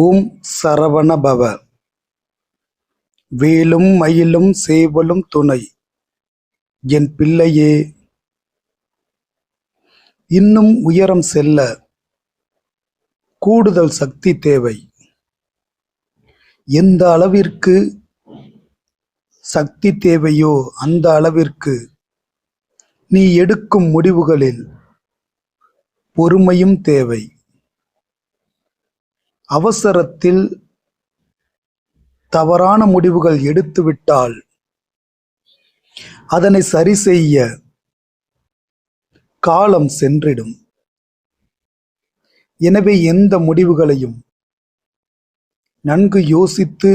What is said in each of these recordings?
ஓம் சரவண பவ வேலும் மயிலும் சேவலும் துணை. என் பிள்ளையே இன்னும் உயரம் செல்ல கூடுதல் சக்தி தேவை. எந்த அளவிற்கு சக்தி தேவையோ அந்த அளவிற்கு நீ எடுக்கும் முடிவுகளில் பொறுமையும் தேவை. அவசரத்தில் தவறான முடிவுகள் எடுத்துவிட்டால் அதனை சரி செய்ய காலம் சென்றிடும். எனவே எந்த முடிவுகளையும் நன்கு யோசித்து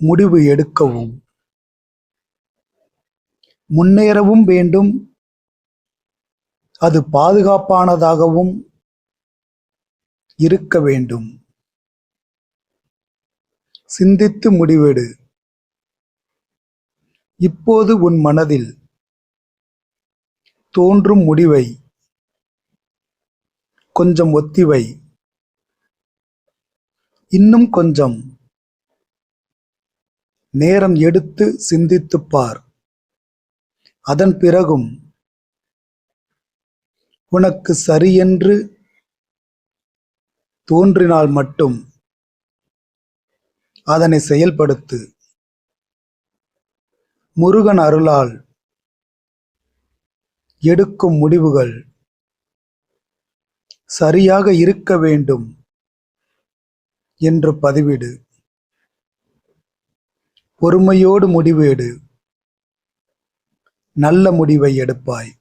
முடிவு எடுக்கவும். முன்னேறவும் வேண்டும். அது பாதுகாப்பானதாகவும் இருக்க வேண்டும். சிந்தித்து முடிவெடு. இப்போது உன் மனதில் தோன்றும் முடிவை கொஞ்சம் ஒத்திவை. இன்னும் கொஞ்சம் நேரம் எடுத்து சிந்தித்துப் பார். அதன் பிறகும் உனக்கு சரியென்று தோன்றினால் மட்டும் அதனை செயல்படுத்து. முருகன் அருளால் எடுக்கும் முடிவுகள் சரியாக இருக்க வேண்டும் என்று பதிவிடு. பொறுமையோடு முடிவேடு. நல்ல முடிவை எடுப்பாய்.